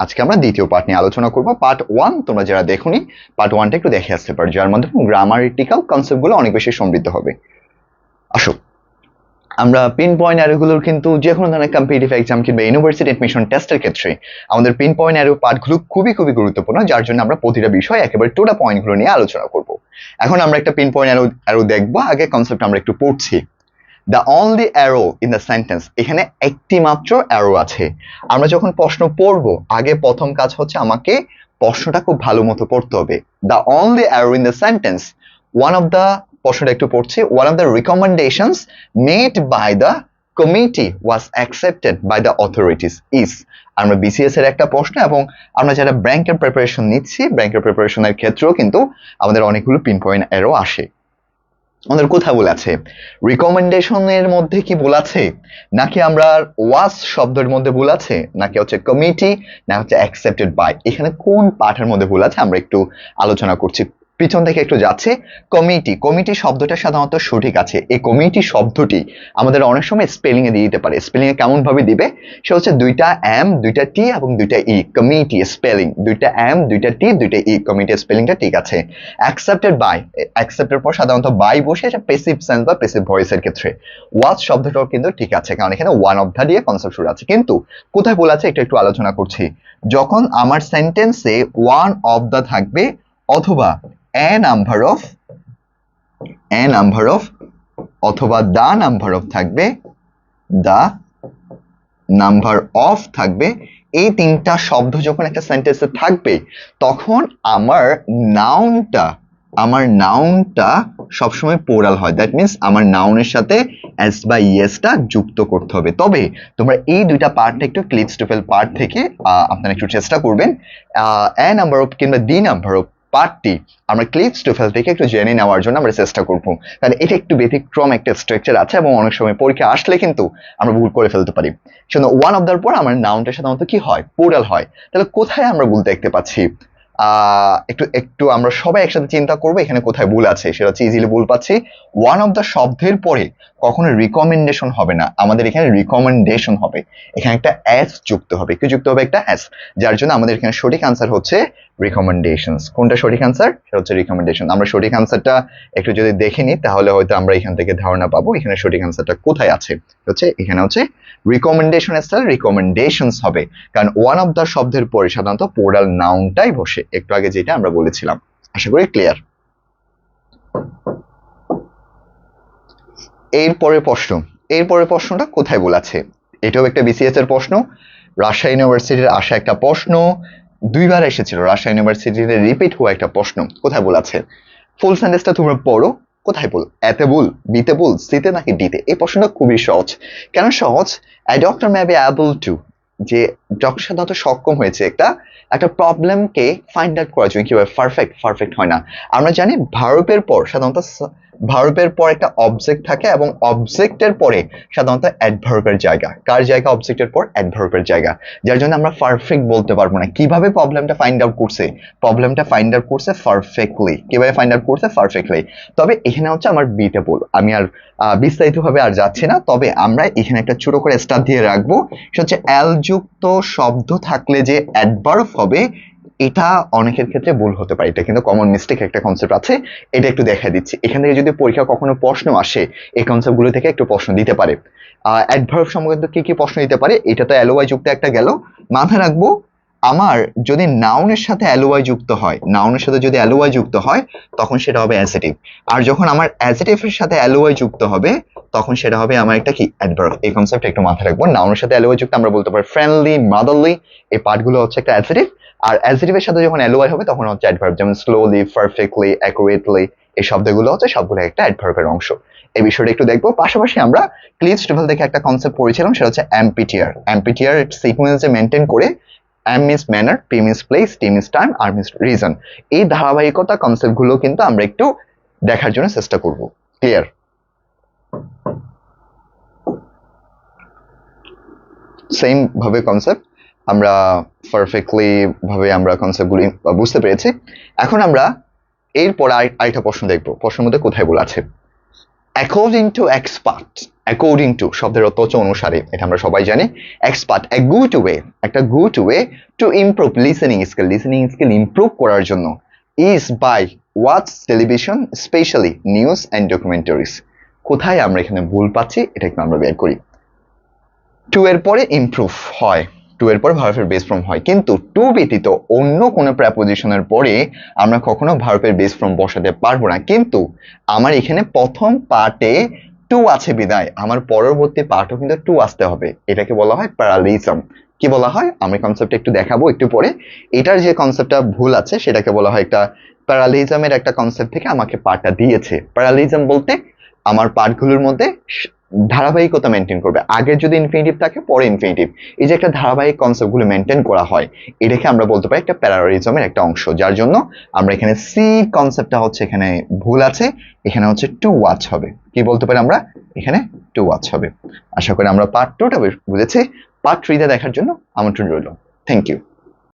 আজকে আমরা দ্বিতীয় পার্ট নিয়ে আলোচনা করব। পার্ট ওয়ান তোমরা যারা দেখোনি পার্ট ওয়ানটা একটু দেখে আসতে পারো। যার মাধ্যমে গ্রামারিটিক্যাল কনসেপ্টগুলো অনেক বেশি সমৃদ্ধ হবে। আসো। আমরা পিন পয়েন্ট অ্যারোগুলোর কিন্তু যে কোনো ধরনের কম্পিটিটিভ এক্সাম কিংবা ইউনিভার্সিটি এডমিশন টেস্টের ক্ষেত্রে আমাদের পিন পয়েন্ট অ্যারো পার্টগুলো খুবই খুবই গুরুত্বপূর্ণ, যার জন্য আমরা প্রতিটা বিষয় একেবারে টোটা পয়েন্টগুলো নিয়ে আলোচনা করব। এখন আমরা একটা পিন পয়েন্ট অ্যারো অ্যারো দেখব। আগে কনসেপ্ট আমরা একটু পড়ছি। The only error in the sentence এখানে একটি মাত্র অ্যারো আছে। আমরা যখন প্রশ্ন পড়ব, আগে প্রথম কাজ হচ্ছে আমাকে প্রশ্নটা খুব ভালো মতো পড়তে হবে। The only error in the sentence one of the প্রশ্নটা একটু পড়ছি one of the recommendations made by the committee was accepted by the authorities is আমরা বিসিএস এর একটা প্রশ্ন এবং আমরা যারা ব্যাংকের প্রিপারেশন নিচ্ছি, ব্যাংকের প্রিপারেশনের ক্ষেত্রেও কিন্তু আমাদের অনেকগুলো পিন পয়েন্ট এরও আসে। আমাদের কোথায় বলেছে? রিকমেন্ডেশনের মধ্যে কি বলেছে? নাকি আমরা ওয়াস শব্দের মধ্যে বলেছে? নাকি হচ্ছে কমিটি না হচ্ছে অ্যাকসেপ্টেড বাই এখানে কোন পাঠের মধ্যে বলেছে? আমরা একটু আলোচনা করছি পিছন থেকে একটু যাচ্ছে কমিটি কমিটি শব্দটা সাধারণত সঠিক আছে। এই কমিটি শব্দটি আমাদের অনেক সময় স্পেলিং এ দিয়ে দিতে পারে। স্পেলিং এ কেমন ভাবে দিবে? সে হচ্ছে দুইটা এম দুইটা টি এবং দুইটা ই কমিটি স্পেলিং দুইটা এম দুইটা টি দুইটা ই কমিটি স্পেলিংটা ঠিক আছে। অ্যাকসেপ্টেড বাই অ্যাকসেপ্টের পর সাধারণত বাই বসে এটা পেসিভ সেন্স বা পেসিভ ভয়েসের ক্ষেত্রে। ওয়াজ শব্দটাও কিন্তু ঠিক আছে, কারণ এখানে ওয়ান অফ দ্য দিয়ে কনসেপ্ট শুরু আছে। কিন্তু কোথায় বলা আছে, এটা একটু আলোচনা করছি। যখন আমার সেন্টেন্সে ওয়ান অফ দ্য থাকবে, অথবা a number of, a number of, অথবা দা নাম্বার অফ থাকবে দা নাম্বার অফ থাকবে। এই তিনটা শব্দ যখন একটা সেন্টেন্সে থাকবে, তখন আমার নাউনটা আমার নাউনটা সবসময় পোরাল হয়। দ্যাট মিনস আমার নাউনের সাথে এস বা ইয়েসটা যুক্ত করতে হবে। তবে তোমরা এই দুইটা পার্টটা একটু ক্লিপস টুফেল পার্ট থেকে আপনারা একটু চেষ্টা করবেন। এ নাম্বার অফ কিংবা ডি নাম্বার অফ পার্টটি আমরা ক্লিপস টুফেল থেকে একটু জেনে নেওয়ার জন্য আমরা চেষ্টা করব। কারণ এটা একটু ব্যতিক্রম একটা স্ট্রাকচার আছে এবং অনেক সময় পরীক্ষা আসলে কিন্তু আমরা ভুল করে ফেলতে পারি। সেজন্য ওয়ান অফ দার পর আমার নাউনটা সাধারণত কি হয়? পোরাল হয়। তাহলে কোথায় আমরা ভুল দেখতে পাচ্ছি? একটু একটু আমরা সবাই একসাথে চিন্তা করব এখানে কোথায় ভুল আছে। সেটা হচ্ছে ইজিলি ভুল পাচ্ছি। ওয়ান অফ দ্য শব্দের পরে কখনো রিকমেন্ডেশন হবে না। আমাদের এখানে রিকমেন্ডেশন হবে। এখানে একটা অ্যাস যুক্ত হবে। কি যুক্ত হবে? একটা অ্যাস যার জন্য আমাদের এখানে সঠিক আনসার হচ্ছে রিকমেন্ডেশনস কোনটা সঠিক আনসার সেটা হচ্ছে রিকমেন্ডেশন আমরা সঠিক আনসারটা একটু যদি দেখে নিই, তাহলে হয়তো আমরা এখান থেকে ধারণা পাবো এখানে সঠিক আনসারটা কোথায় আছে। হচ্ছে, এখানে হচ্ছে রিকমেন্ডেশন এর রিকমেন্ডেশনস হবে। কারণ ওয়ান অফ দ্য শব্দের পরে সাধারণত পোরাল নাউনটাই বসে। একটু আগে যেটা আমরা বলেছিলাম। আশা করি ক্লিয়ার এরপরে প্রশ্ন। এরপরে প্রশ্নটা কোথায় বলেছে? এটাও একটা বিসিএস এর প্রশ্ন। রাজশাহী ইউনিভার্সিটির আসা একটা প্রশ্ন। দুইবার এসেছিল রাজশাহী ইউনিভার্সিটিতে রিপিট হওয়া একটা প্রশ্ন, কোথায় বলেছে ফুল সেন্টেন্সটা তোমরা পড়ো, কোথায় বল এতে বল বিতে বল সিতে নাকি ডিতে এই প্রশ্নটা খুবই সহজ। কেন সহজ? I doctor may be able to যে ডক্টর সাধারণত সক্ষম হয়েছে একটা একটা প্রবলেমকে ফাইন্ড আউট করার জন্য। কীভাবে? পারফেক্ট পারফেক্ট হয় না। আমরা জানি ভারতের পর সাধারণত ভার্বের পর একটা অবজেক্ট থাকে এবং অবজেক্টের পরে সাধারণত অ্যাডভার্বের জায়গা। কার জায়গা? অবজেক্টের পর অ্যাডভার্বের জায়গা। যার জন্য আমরা পারফেক্ট বলতে পারব না। কীভাবে প্রবলেমটা ফাইন্ড আউট করছে? প্রবলেমটা ফাইন্ড আউট করছে পারফেক্টলি কীভাবে ফাইন্ড আউট করছে? পারফেক্টলি তবে এখানে হচ্ছে আমার বিটা বল আমি আর বিস্তারিতভাবে আর যাচ্ছি না। তবে আমরা এখানে একটা ছোট করে স্টার দিয়ে রাখব। সেটা হচ্ছে অ্যাল যুক্ত শব্দ থাকলে যে অ্যাডভার্ব হবে এটা অনেকের ক্ষেত্রে ভুল হতে পারে। এটা কিন্তু কমন মিস্টেক একটা কনসেপ্ট আছে। এটা একটু দেখা দিচ্ছি। এখান থেকে যদি পরীক্ষা কখনো প্রশ্ন আসে, এই কনসেপ্টগুলো থেকে একটু প্রশ্ন দিতে পারে। অ্যাডভার্ব সম্পর্কে কি কি প্রশ্ন দিতে পারে? এটা তো অ্যালোয়াই যুক্ত একটা গেল। মাথায় রাখব, আমার যদি নাউনের সাথে অ্যালোয়াই যুক্ত হয় নাউনের সাথে যদি অ্যালোয়াই যুক্ত হয়, তখন সেটা হবে অ্যাসেটিভ আর যখন আমার অ্যাসেটিভের সাথে অ্যালোয়াই যুক্ত হবে, তখন সেটা হবে আমার একটা কি? অ্যাডভার্ব এই কনসেপ্ট একটু মাথায় রাখব। নাউনের সাথে অ্যালোয়াই যুক্ত আমরা বলতে পারি ফ্রেন্ডলি মাদারলি এই পার্টগুলো হচ্ছে একটা অ্যাসেটিভ আর অ্যাডজেটিভের সাথে যখন অ্যালোয়াই হবে, তখন হচ্ছে অ্যাডভার্ব যেমন স্লোলি পারফেক্টলি অ্যাকুরেটলি এই শব্দগুলো হচ্ছে সবগুলো একটা অ্যাডভার্বের অংশ। এই বিষয়টা একটু দেখব। পাশাপাশি আমরা ক্লিজ টুভেল থেকে একটা কনসেপ্ট পড়েছিলাম, সেটা হচ্ছে অ্যাম্পিটিয়ার অ্যাম্পিটিয়ার সিকুয়েন্সে মেনটেন করে M means manner P means place T means time R means reason এই ধারাবাহিকতা কনসেপ্টগুলো কিন্তু আমরা একটু দেখার জন্য চেষ্টা করব। ক্লিয়ার সেম ভাবে কনসেপ্ট আমরা পারফেক্টলি ভাবে আমরা কনসেপ্টগুলি বুঝতে পেরেছি। এখন আমরা এরপর আরেকটা প্রশ্ন দেখব। প্রশ্নের মধ্যে কোথায় বলা আছে? According to expert according to শব্দের অর্থ অনুসারে, এটা আমরা সবাই জানি। এক্সপার্ট এ গুড ওয়ে একটা good way to improve listening skill listening skill improve করার জন্য is by watch television specially news and documentaries কোথায় আমরা এখানে ভুল পাচ্ছি, এটা একটু আমরা বের করি। টু এর পরে ইমপ্রুভ হয়। টু এর পর ভার্বের বেস ফর্ম হয়। কিন্তু টু ব্যতীত অন্য কোনো প্রেপোজিশনের পরে আমরা কখনো ভার্বের বেস ফর্ম বসাতে পারব না। কিন্তু আমার এখানে প্রথম পার্টে টু আছে বিদায়। আমার পরবর্তী পার্টও কিন্তু টু আসতে হবে। এটাকে বলা হয় প্যারালিজম কি বলা হয়? আমি কনসেপ্টটা একটু দেখাবো একটু পরে। এটার যে কনসেপ্টটা ভুল আছে, সেটাকে বলা হয় একটা প্যারালিজমের একটা কনসেপ্ট থেকে আমাকে পার্টটা দিয়েছে। প্যারালিজম বলতে আমার পার্টগুলোর মধ্যে ধারাবাহিকতা মেনটেন করবে। আগে যদি ইনফিনিটিভ থাকে, পরে ইনফিনিটিভ এই যে একটা ধারাবাহিক কনসেপ্টগুলো মেনটেন করা হয়, এটাকে আমরা বলতে পারি একটা প্যারারিজমের একটা অংশ। যার জন্য আমরা এখানে সি কনসেপ্টটা হচ্ছে এখানে ভুল আছে, এখানে হচ্ছে টু ওয়াচ হবে। কি বলতে পারি আমরা? এখানে টু ওয়াচ হবে। আশা করি আমরা পার্ট টুটা বুঝেছি। পার্ট থ্রিতে দেখার জন্য আমন্ত্রণ রইল। Thank you